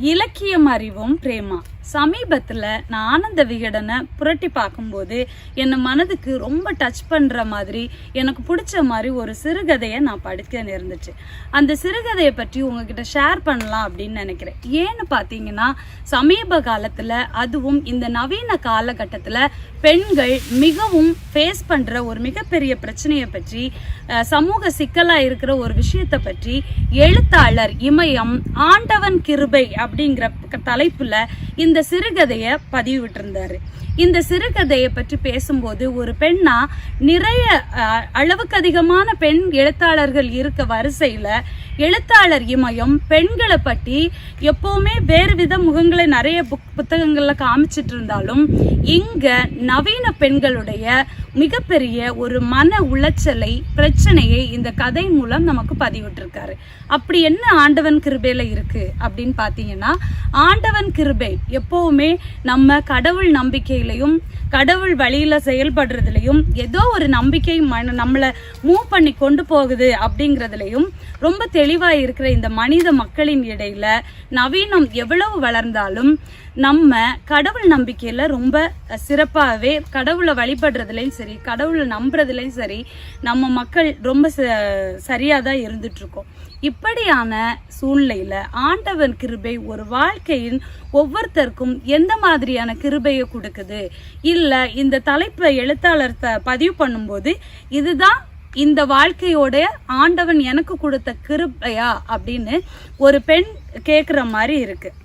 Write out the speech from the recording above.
இலக்கியம் அறிவும் பிரேமா. சமீபத்தில் நான் ஆனந்த விகடனை புரட்டி பார்க்கும்போது என்னை மனதுக்கு ரொம்ப டச் பண்ணுற மாதிரி எனக்கு பிடிச்ச மாதிரி ஒரு சிறுகதையை நான் படிக்க நேர்ந்துச்சு. அந்த சிறுகதையை பற்றி உங்ககிட்ட ஷேர் பண்ணலாம் அப்படின்னு நினைக்கிறேன். ஏன்னு பார்த்தீங்கன்னா சமீப காலத்தில் அதுவும் இந்த நவீன காலகட்டத்தில் பெண்கள் மிகவும் ஃபேஸ் பண்ணுற ஒரு மிகப்பெரிய பிரச்சனையை பற்றி சமூக சிக்கலாக இருக்கிற ஒரு விஷயத்தை பற்றி எழுத்தாளர் இமயம் ஆண்டவன் கிருபை அப்படிங்கிற க- இந்த இந்த சிறுகதையை பதிவிட்டிருந்தாரு இந்த சிறுகதையை பற்றி பேசும்போது ஒரு பெண்ணா நிறைய அளவுக்கு அதிகமான பெண் எழுத்தாளர்கள் இருக்க வரிசையில எழுத்தாளர் இமயம் பெண்களை பற்றி எப்பவுமே வேறு வித முகங்களை நிறைய புக் புத்தகங்கள்ல காமிச்சிட்டு இருந்தாலும் இங்க நவீன பெண்களுடைய மிகப்பெரிய ஒரு மன உளைச்சலை பிரச்சனையை இந்த கதை மூலம் நமக்கு பதிவிட்டிருக்காரு. அப்படி என்ன ஆண்டவன் கிருபையில் இருக்கு அப்படின்னு பார்த்தீங்கன்னா ஆண்டவன் கிருபை எப்போவுமே நம்ம கடவுள் நம்பிக்கையிலையும் கடவுள் வழியில் செயல்படுறதுலையும் ஏதோ ஒரு நம்பிக்கை மன நம்மளை மூவ் பண்ணி கொண்டு போகுது அப்படிங்கிறதுலையும் ரொம்ப தெளிவாக இருக்கிற இந்த மனித மக்களின் இடையில நவீனம் எவ்வளவு வளர்ந்தாலும் நம்ம கடவுள் நம்பிக்கையில் ரொம்ப சிறப்பாகவே கடவுளை வழிபடுறதுலையும் சரி கடவுளை நம்புறதுலையும் சரி நம்ம மக்கள் ரொம்ப ச- சரியாக தான் இருந்துட்டுருக்கோம். இப்படியான சூழ்நிலையில் ஆண்டவன் கிருபை ஒரு வாழ்க்கையின் ஒவ்வொருத்தருக்கும் எந்த மாதிரியான கிருபையை கொடுக்குது? இல்லை இந்த தலைப்பை எழுத்தாளர் த- பதிவு பண்ணும்போது இதுதான் இந்த வாழ்க்கையோட ஆண்டவன் எனக்கு கொடுத்த கிருபையா அப்படின்னு ஒரு பெண் கேட்குற மாதிரி இருக்குது